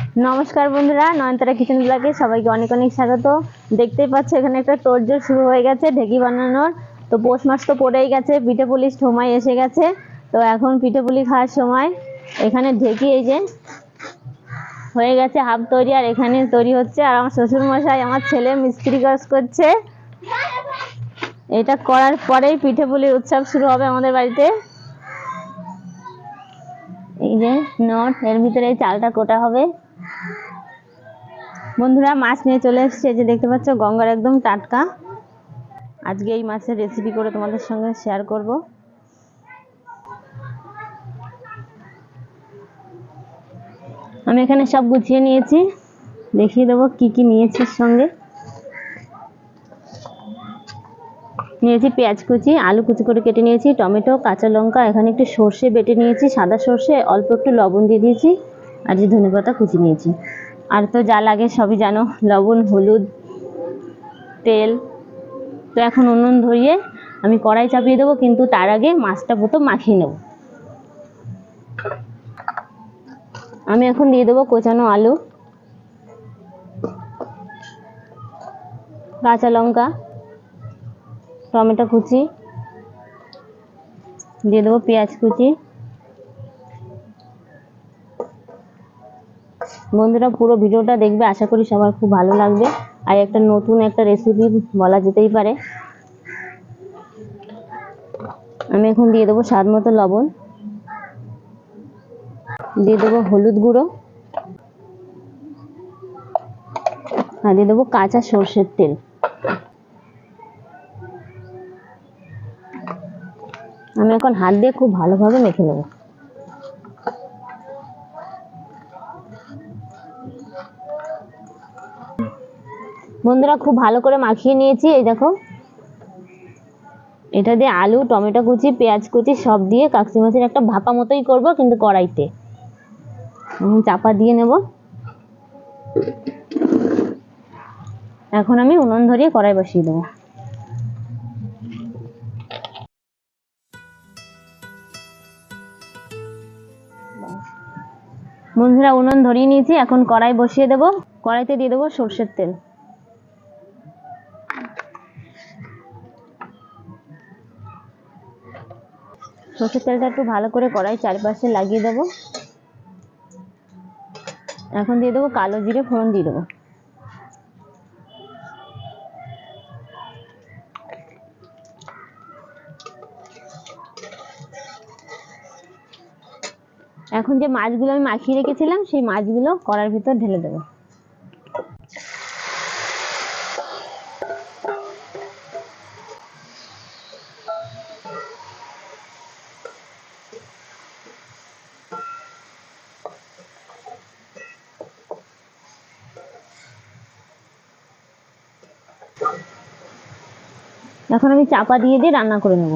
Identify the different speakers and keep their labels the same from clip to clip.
Speaker 1: নমস্কার বন্ধুরা, নয়নতারা কিচেন ব্লগে সবাইকে অনেক অনেক স্বাগত। দেখতেই পাচ্ছ এখানে একটা তোড়জোড় শুরু হয়ে গেছে, ঢেকি বানানোর। তো পৌষ মাস তো পড়েই গেছে, পিঠে পুলির সময় এসে গেছে। তো এখন পিঠে পুলি খাওয়ার সময়। এখানে ঢেকি এই যে হয়ে গেছে, হাফ তৈরি, আর এখানে তৈরি হচ্ছে। আর আমার শ্বশুর মশাই আমার ছেলে মিস্ত্রি কাজ করছে। এটা করার পরেই পিঠে পুলির উৎসব শুরু হবে আমাদের বাড়িতে। এই যে নট, এর ভিতরে চালটা কোটা হবে। বন্ধুরা, মাছ নিয়ে চলে এসেছে। যে দেখতে পাচ্ছ, গঙ্গার একদম টাটকা। আজকে এই মাছের রেসিপি করে তোমাদের সঙ্গে শেয়ার করব। আমি এখানে সব গুছিয়ে নিয়েছি। দেখিয়ে দেবো কি কি নিয়েছি সঙ্গে। নিয়েছি পেঁয়াজ কুচি, আলু কুচি করে কেটে নিয়েছি, টমেটো, কাঁচা লঙ্কা, এখানে একটু সর্ষে বেটে নিয়েছি, সাদা সর্ষে, অল্প একটু লবণ দিয়ে দিয়েছি, আর যে ধনেপাতা কুচি নিয়েছি। আর তো যা লাগে সবই জানো, লবণ, হলুদ, তেল। তো এখন উনুন ধরিয়ে আমি কড়াই চাপিয়ে দেবো, কিন্তু তার আগে মাছটা প্রথম মাখিয়ে নেব। আমি এখন দিয়ে দেবো কোচানো আলু, কাঁচা লঙ্কা, টমেটো কুচি, দিয়ে দেবো পেঁয়াজ কুচি। বন্ধুরা, পুরো ভিডিওটা দেখবে, আশা করি সবার খুব ভালো লাগবে। আর একটা নতুন একটা রেসিপি বলা যেতেই পারে। আমি এখন দিয়ে দেবো স্বাদ মতো লবণ। দিয়ে দেবো হলুদ গুঁড়ো। আর দিয়ে দেবো কাঁচা সর্ষের তেল। আমি এখন হাত দিয়ে খুব ভালোভাবে মেখে নেব। বন্ধুরা খুব ভালো করে মাখিয়ে নিয়েছি, এই দেখো। এটা দিয়ে আলু, টমেটো কুচি, পেঁয়াজ কুচি, সব দিয়ে কাকচি মাছের একটা ভাপা মতোই করব কিন্তু কড়াইতে। চাপা দিয়ে নেব। এখন আমি উনুন ধরিয়ে কড়াই বসিয়ে দেবো। বন্ধুরা উনুন ধরিয়ে নিয়েছি, এখন কড়াই বসিয়ে দেব। কড়াইতে দিয়ে দেবো সর্ষের তেল। সর্ষের তেলটা একটু ভালো করে কড়াই চারপাশে লাগিয়ে দেবো। এখন দিয়ে দেবো কালো জিরে ফোড়ন দিয়ে দেবো। এখন যে মাছগুলো আমি মাখিয়ে রেখেছিলাম, সেই মাছগুলো কড়ার ভিতর ঢেলে দেবো। এখন আমি চাপা দিয়ে দিয়ে রান্না করে নেব।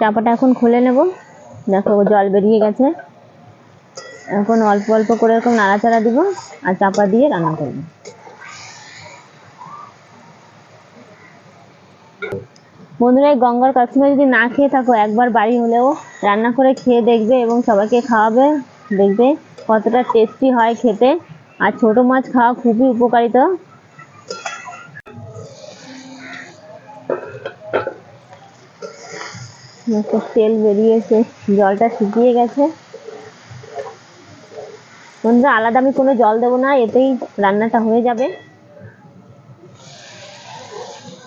Speaker 1: চাপাটা এখন খুলে নেব। দেখো জল বেরিয়ে গেছে। এখন অল্প অল্প করে এরকম নাড়াচাড়া দিব আর চাপা দিয়ে রান্না করব। বন্ধুরা, এই গঙ্গার কাকিমা যদি না খেয়ে থাকো, একবার বাড়ি হলেও রান্না করে খেয়ে দেখবে এবং সবাইকে খাওয়াবে, দেখবে কতটা টেস্টি হয় খেতে। আর ছোট মাছ খাওয়া খুবই উপকারিতা। তেল বেরিয়েছে, জলটা শুকিয়ে গেছে। বন্ধুরা, আলাদা আমি কোনো জল দেবো না, এতেই রান্নাটা হয়ে যাবে।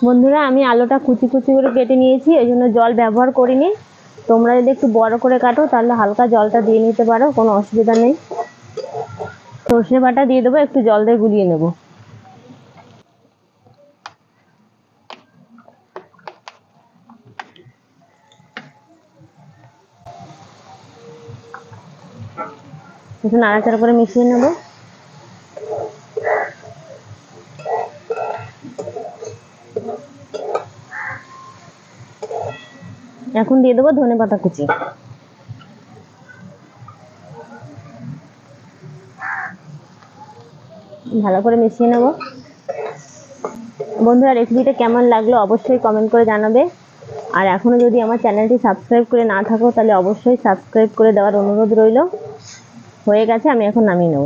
Speaker 1: বন্ধুরা, আমি আলুটা কুচি কুচি করে কেটে নিয়েছি, এই জন্য জল ব্যবহার করিনি। তোমরা যদি একটু বড় করে কাটো, তাহলে হালকা জলটা দিয়ে নিতে পারো, কোনো অসুবিধা নেই। সর্ষে বাটা দিয়ে দেবো, একটু জল দিয়ে গুলিয়ে নেব। একটু নাড়াচাড়া করে মিশিয়ে নেব। এখন দিয়ে দেবো ধনে পাতা কুচি। ভালো করে মিশিয়ে নেব। বন্ধুরা রেসিপিটা কেমন লাগল অবশ্যই কমেন্ট করে জানাবে। আর এখনও যদি আমার চ্যানেলটি সাবস্ক্রাইব করে না থাকো, তাহলে অবশ্যই সাবস্ক্রাইব করে দেওয়ার অনুরোধ রইল। হয়ে গেছে, আমি এখন নামিয়ে নেব।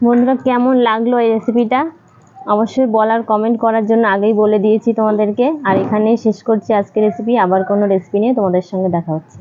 Speaker 1: বন্ধুরা, কেমন লাগল এই রেসিপিটা অবশ্যই বলার কমেন্ট করার জন্য আগেই বলে দিয়েছি তোমাদেরকে। আর এখানেই শেষ করছি আজকের রেসিপি আবার কোনো রেসিপি নিয়ে তোমাদের সঙ্গে দেখা হচ্ছে।